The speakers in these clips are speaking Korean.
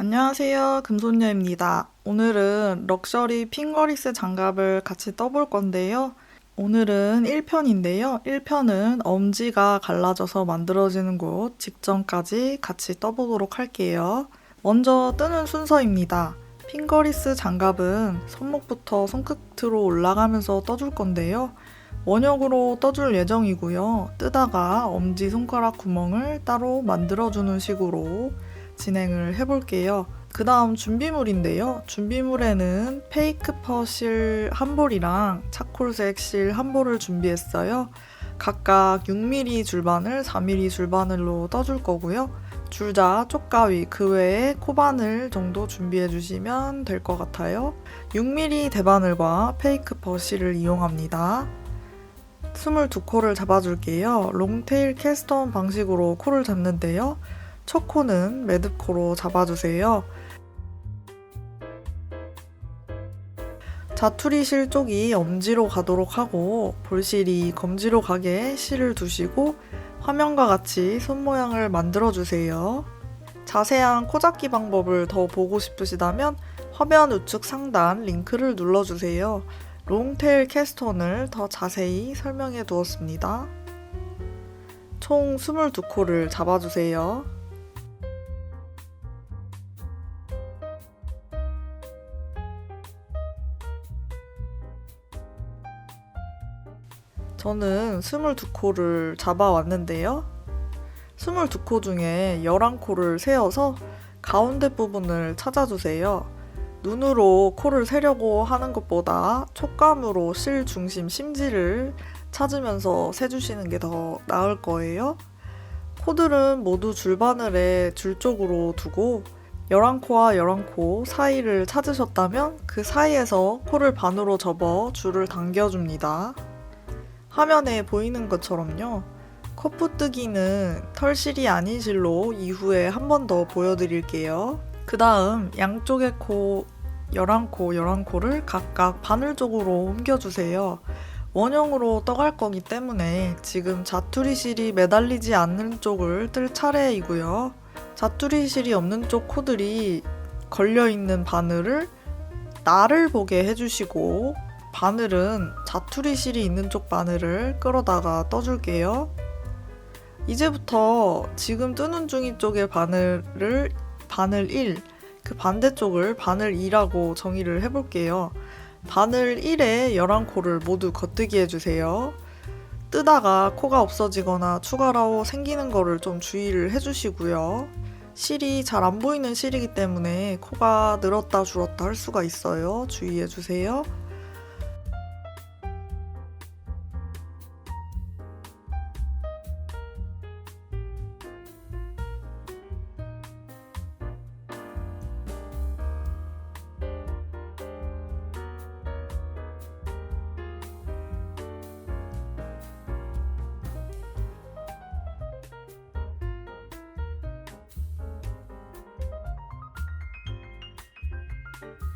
안녕하세요. 금손녀입니다. 오늘은 럭셔리 핑거리스 장갑을 같이 떠볼 건데요. 오늘은 1편인데요. 1편은 엄지가 갈라져서 만들어지는 곳 직전까지 같이 떠보도록 할게요. 먼저 뜨는 순서입니다. 핑거리스 장갑은 손목부터 손끝으로 올라가면서 떠줄 건데요. 원형으로 떠줄 예정이고요. 뜨다가 엄지 손가락 구멍을 따로 만들어주는 식으로 진행을 해볼게요. 그 다음 준비물인데요. 준비물에는 페이크 퍼실 한 볼이랑 차콜색 실 한 볼을 준비했어요. 각각 6mm 줄바늘, 4mm 줄바늘로 떠줄 거고요. 줄자, 쪽가위, 그 외에 코바늘 정도 준비해 주시면 될 것 같아요. 6mm 대바늘과 페이크 퍼실을 이용합니다. 22코를 잡아줄게요. 롱테일 캐스턴 방식으로 코를 잡는데요. 첫 코는 매듭코로 잡아주세요. 자투리 실 쪽이 엄지로 가도록 하고 볼실이 검지로 가게 실을 두시고 화면과 같이 손 모양을 만들어 주세요. 자세한 코 잡기 방법을 더 보고 싶으시다면 화면 우측 상단 링크를 눌러주세요. 롱테일 캐스톤을 더 자세히 설명해 두었습니다. 총 22코를 잡아주세요. 저는 22코를 잡아왔는데요. 22코 중에 11코를 세어서 가운데 부분을 찾아주세요. 눈으로 코를 세려고 하는 것보다 촉감으로 실 중심 심지를 찾으면서 세주시는 게 더 나을 거예요. 코들은 모두 줄바늘에 줄 쪽으로 두고 11코와 11코 사이를 찾으셨다면 그 사이에서 코를 반으로 접어 줄을 당겨줍니다. 화면에 보이는 것처럼요. 코프뜨기는 털실이 아닌 실로 이후에 한 번 더 보여드릴게요. 그 다음 양쪽의 코 11코, 11코를 각각 바늘 쪽으로 옮겨주세요. 원형으로 떠갈 거기 때문에 지금 자투리 실이 매달리지 않는 쪽을 뜰 차례이고요. 자투리 실이 없는 쪽 코들이 걸려있는 바늘을 나를 보게 해주시고 바늘은 자투리 실이 있는 쪽 바늘을 끌어다가 떠줄게요. 이제부터 지금 뜨는 중인 쪽의 바늘을 바늘 1, 그 반대쪽을 바늘 2라고 정의를 해볼게요. 바늘 1에 11코를 모두 겉뜨기 해주세요. 뜨다가 코가 없어지거나 추가로 생기는 거를 좀 주의를 해주시고요. 실이 잘 안 보이는 실이기 때문에 코가 늘었다 줄었다 할 수가 있어요. 주의해주세요. え?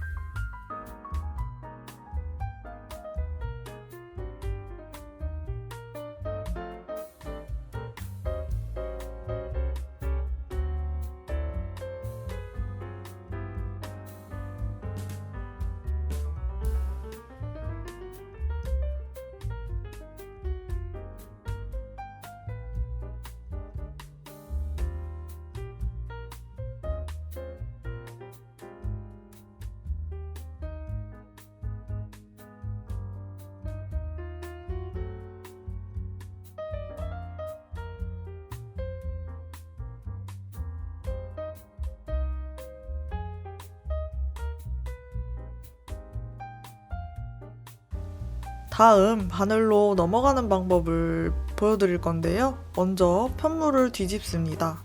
다음 바늘로 넘어가는 방법을 보여드릴 건데요. 먼저 편물을 뒤집습니다.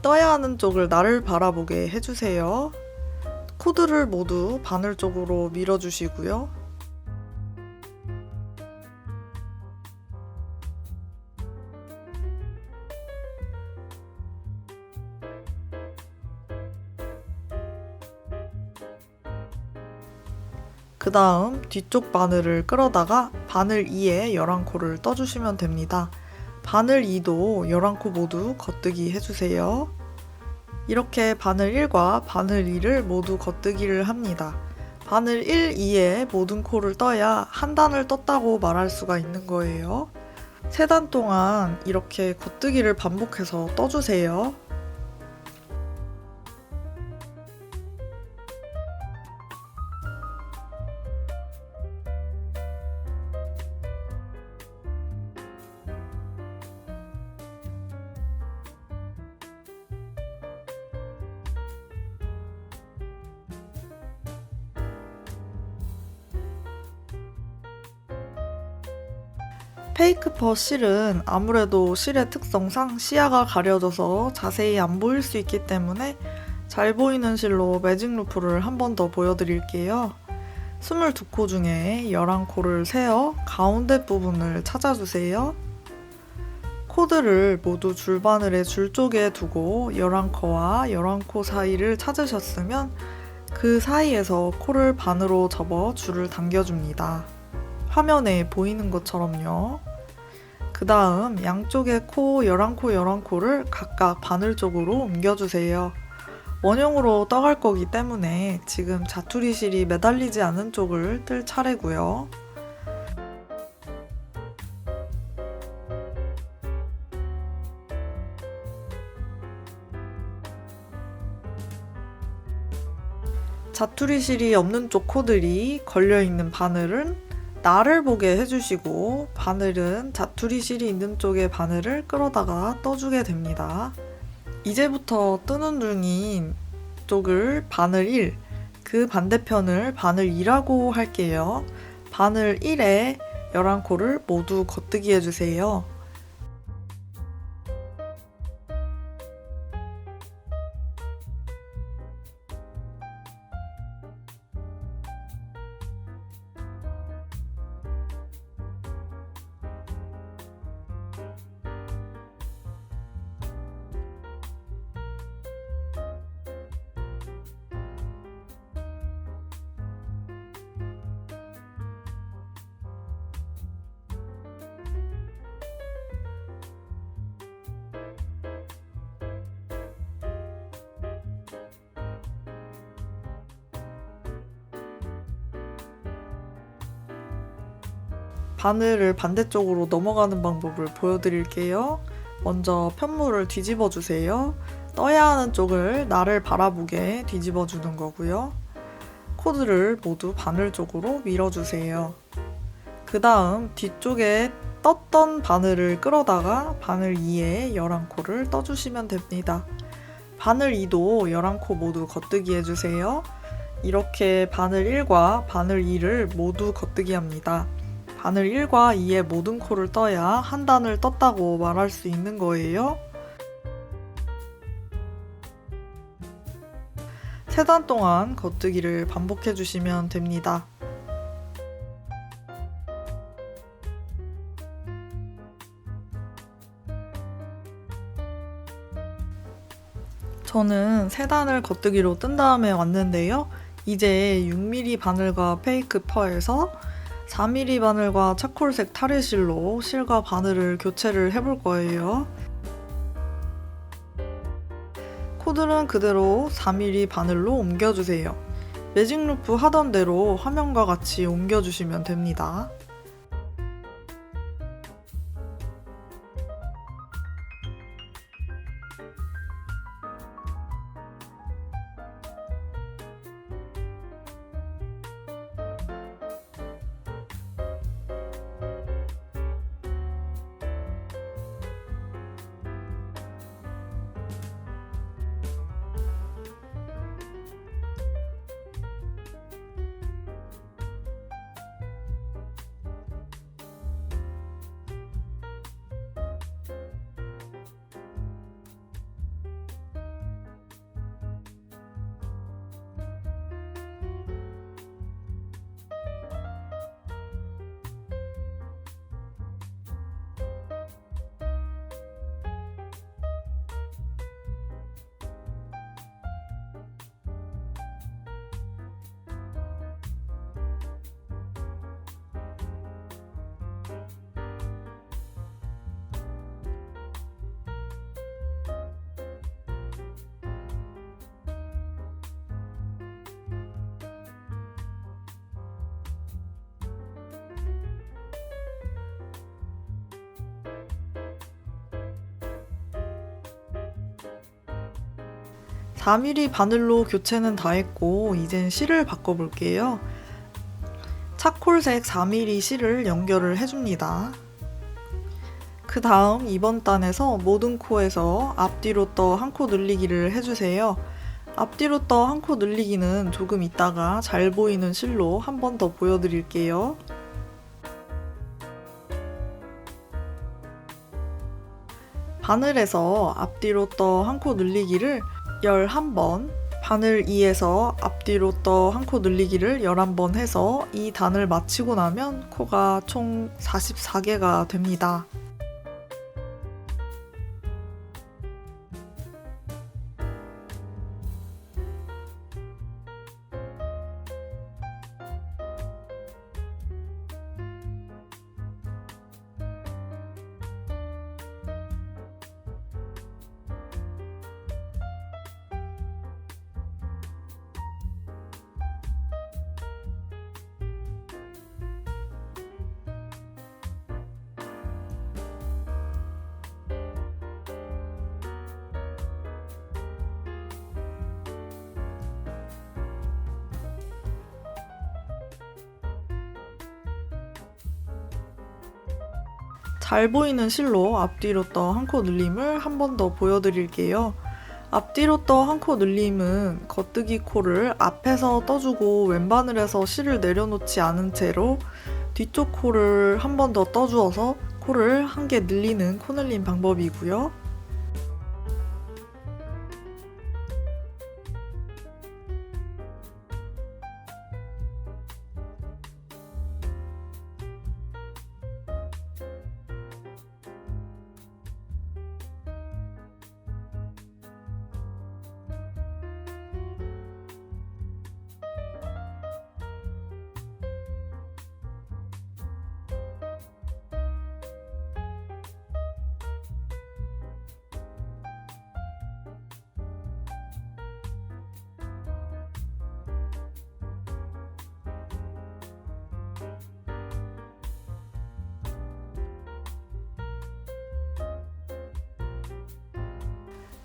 떠야 하는 쪽을 나를 바라보게 해주세요. 코드를 모두 바늘 쪽으로 밀어주시고요. 그 다음 뒤쪽 바늘을 끌어다가 바늘 2에 11코를 떠주시면 됩니다. 바늘 2도 11코 모두 겉뜨기 해주세요. 이렇게 바늘 1과 바늘 2를 모두 겉뜨기를 합니다. 바늘 1, 2에 모든 코를 떠야 한 단을 떴다고 말할 수가 있는 거예요. 세 단 동안 이렇게 겉뜨기를 반복해서 떠주세요. 페이크 퍼 실은 아무래도 실의 특성상 시야가 가려져서 자세히 안 보일 수 있기 때문에 잘 보이는 실로 매직 루프를 한 번 더 보여드릴게요. 22코 중에 11코를 세어 가운데 부분을 찾아주세요. 코드를 모두 줄바늘의 줄 쪽에 두고 11코와 11코 사이를 찾으셨으면 그 사이에서 코를 반으로 접어 줄을 당겨줍니다. 화면에 보이는 것처럼요. 그 다음 양쪽의 코 11코 11코를 각각 바늘 쪽으로 옮겨주세요. 원형으로 떠갈 거기 때문에 지금 자투리 실이 매달리지 않은 쪽을 뜰 차례고요. 자투리 실이 없는 쪽 코들이 걸려있는 바늘은 나를 보게 해주시고 바늘은 자투리 실이 있는 쪽의 바늘을 끌어다가 떠주게 됩니다. 이제부터 뜨는 중인 쪽을 바늘 1, 그 반대편을 바늘 2라고 할게요. 바늘 1에 11코를 모두 겉뜨기 해주세요. 바늘을 반대쪽으로 넘어가는 방법을 보여드릴게요. 먼저 편물을 뒤집어 주세요. 떠야 하는 쪽을 나를 바라보게 뒤집어 주는 거고요. 코드를 모두 바늘 쪽으로 밀어 주세요. 그 다음 뒤쪽에 떴던 바늘을 끌어다가 바늘 2에 11코를 떠주시면 됩니다. 바늘 2도 11코 모두 겉뜨기 해주세요. 이렇게 바늘 1과 바늘 2를 모두 겉뜨기 합니다. 바늘 1과 2의 모든 코를 떠야 한 단을 떴다고 말할 수 있는 거예요. 세 단 동안 겉뜨기를 반복해 주시면 됩니다. 저는 세 단을 겉뜨기로 뜬 다음에 왔는데요. 이제 6mm 바늘과 페이크 퍼에서 4mm 바늘과 차콜색 타레실로 실과 바늘을 교체를 해볼 거예요. 코드는 그대로 4mm 바늘로 옮겨주세요. 매직 루프 하던 대로 화면과 같이 옮겨주시면 됩니다. 4mm 바늘로 교체는 다 했고 이젠 실을 바꿔볼게요. 차콜색 4mm 실을 연결을 해줍니다. 그 다음 이번 단에서 모든 코에서 앞뒤로 떠 한 코 늘리기를 해주세요. 앞뒤로 떠 한 코 늘리기는 조금 있다가 잘 보이는 실로 한 번 더 보여드릴게요. 바늘에서 앞뒤로 떠 한 코 늘리기를 11번, 바늘 2에서 앞뒤로 떠 한 코 늘리기를 11번 해서 이 단을 마치고 나면 코가 총 44개가 됩니다. 잘 보이는 실로 앞뒤로 떠 한 코 늘림을 한 번 더 보여드릴게요. 앞뒤로 떠 한 코 늘림은 겉뜨기 코를 앞에서 떠주고 왼바늘에서 실을 내려놓지 않은 채로 뒤쪽 코를 한 번 더 떠주어서 코를 한 개 늘리는 코 늘림 방법이고요.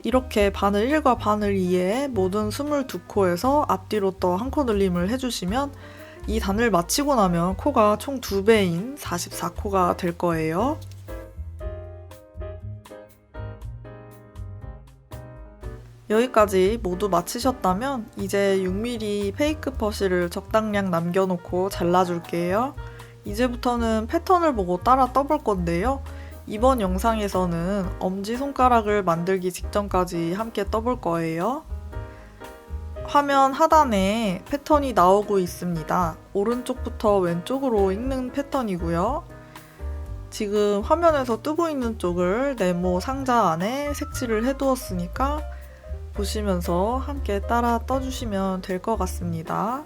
이렇게 바늘 1과 바늘 2에 모든 22코에서 앞뒤로 떠 한 코 늘림을 해주시면 이 단을 마치고 나면 코가 총 2배인 44코가 될 거예요. 여기까지 모두 마치셨다면 이제 6mm 페이크 퍼시를 적당량 남겨놓고 잘라줄게요. 이제부터는 패턴을 보고 따라 떠볼 건데요. 이번 영상에서는 엄지손가락을 만들기 직전까지 함께 떠볼 거예요. 화면 하단에 패턴이 나오고 있습니다. 오른쪽부터 왼쪽으로 읽는 패턴이고요. 지금 화면에서 뜨고 있는 쪽을 네모 상자 안에 색칠을 해두었으니까 보시면서 함께 따라 떠주시면 될 것 같습니다.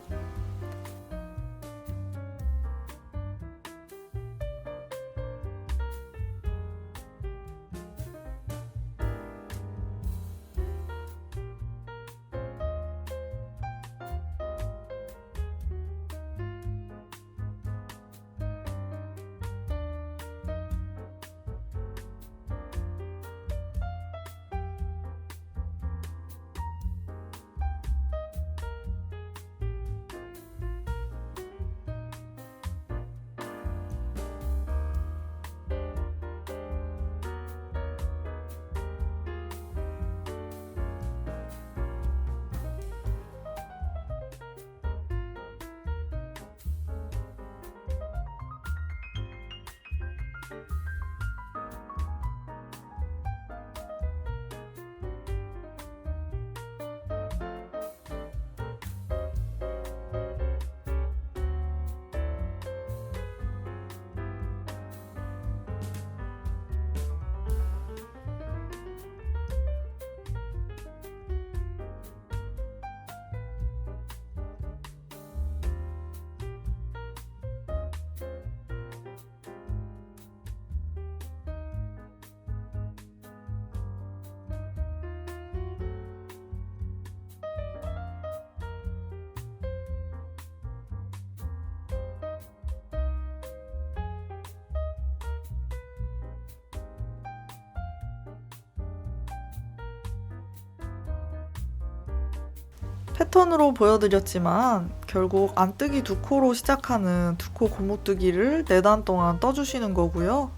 패턴으로 보여드렸지만 결국 안뜨기 두 코로 시작하는 두 코 고무뜨기를 4단 동안 떠주시는 거고요.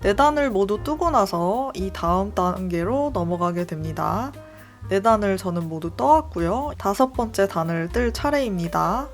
4단을 모두 뜨고 나서 이 다음 단계로 넘어가게 됩니다. 4단을 저는 모두 떠왔고요. 다섯 번째 단을 뜰 차례입니다.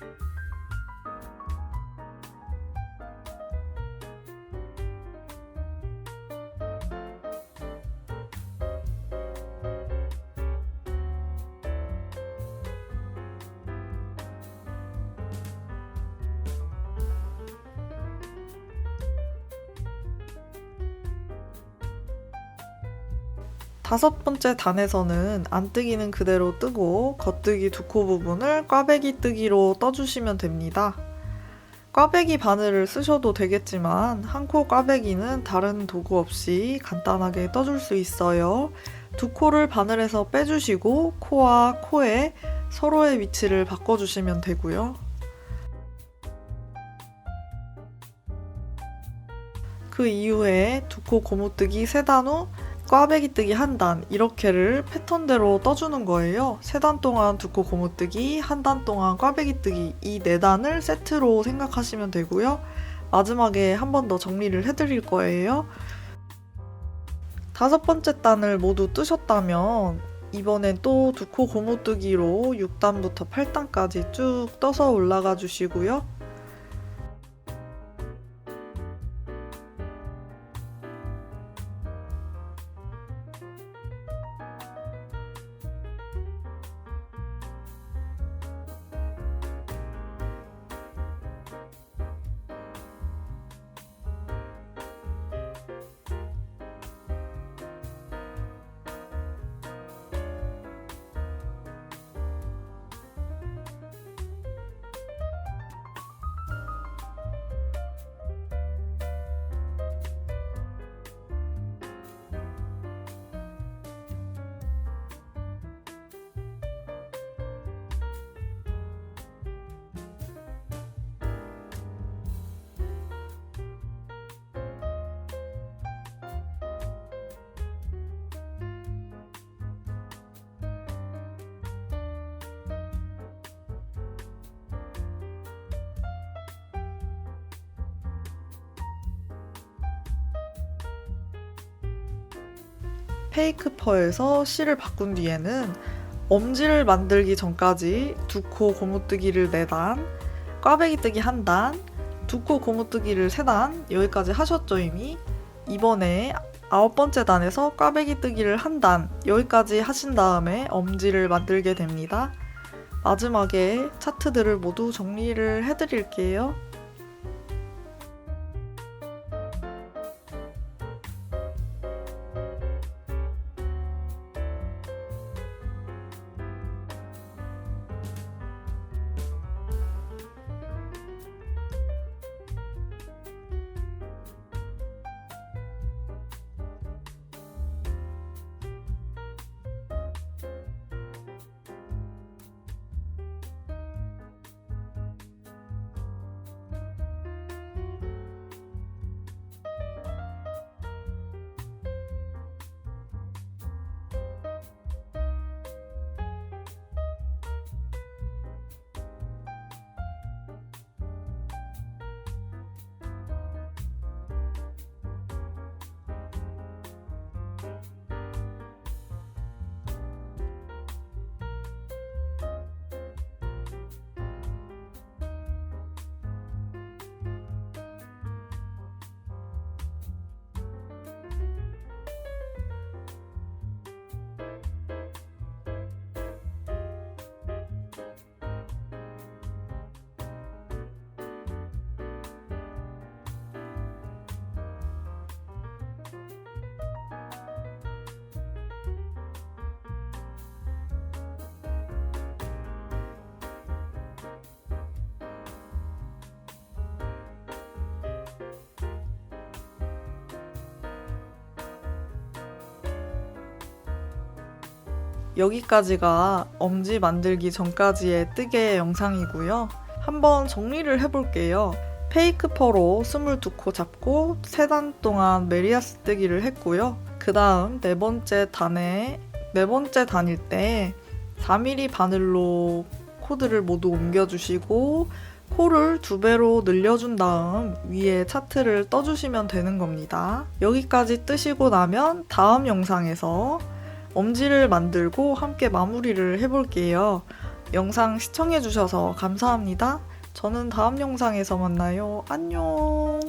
Thank you. 다섯 번째 단에서는 안뜨기는 그대로 뜨고 겉뜨기 두 코 부분을 꽈배기 뜨기로 떠주시면 됩니다. 꽈배기 바늘을 쓰셔도 되겠지만 한 코 꽈배기는 다른 도구 없이 간단하게 떠줄 수 있어요. 두 코를 바늘에서 빼주시고 코와 코에 서로의 위치를 바꿔주시면 되고요. 그 이후에 두 코 고무뜨기 세단후 꽈배기 뜨기 한 단 이렇게를 패턴대로 떠주는 거예요. 세 단 동안 두코 고무뜨기, 한 단 동안 꽈배기 뜨기 이 네 단을 세트로 생각하시면 되고요. 마지막에 한 번 더 정리를 해드릴 거예요. 다섯 번째 단을 모두 뜨셨다면 이번엔 또 두 코 고무뜨기로 6단부터 8단까지 쭉 떠서 올라가 주시고요. 페이크 퍼에서 실을 바꾼 뒤에는 엄지를 만들기 전까지 두 코 고무뜨기를 4단, 꽈배기 뜨기 1단, 두 코 고무뜨기를 3단 여기까지 하셨죠 이미? 이번에 아홉 번째 단에서 꽈배기 뜨기를 한 단 여기까지 하신 다음에 엄지를 만들게 됩니다. 마지막에 차트들을 모두 정리를 해드릴게요. 여기까지가 엄지 만들기 전까지의 뜨개 영상이고요. 한번 정리를 해볼게요. 페이크 퍼로 22코 잡고 3단 동안 메리아스 뜨기를 했고요. 그 다음 네 번째 단에 네 번째 단일 때 4mm 바늘로 코드를 모두 옮겨주시고 코를 두 배로 늘려준 다음 위에 차트를 떠주시면 되는 겁니다. 여기까지 뜨시고 나면 다음 영상에서 엄지를 만들고 함께 마무리를 해볼게요. 영상 시청해주셔서 감사합니다. 저는 다음 영상에서 만나요. 안녕!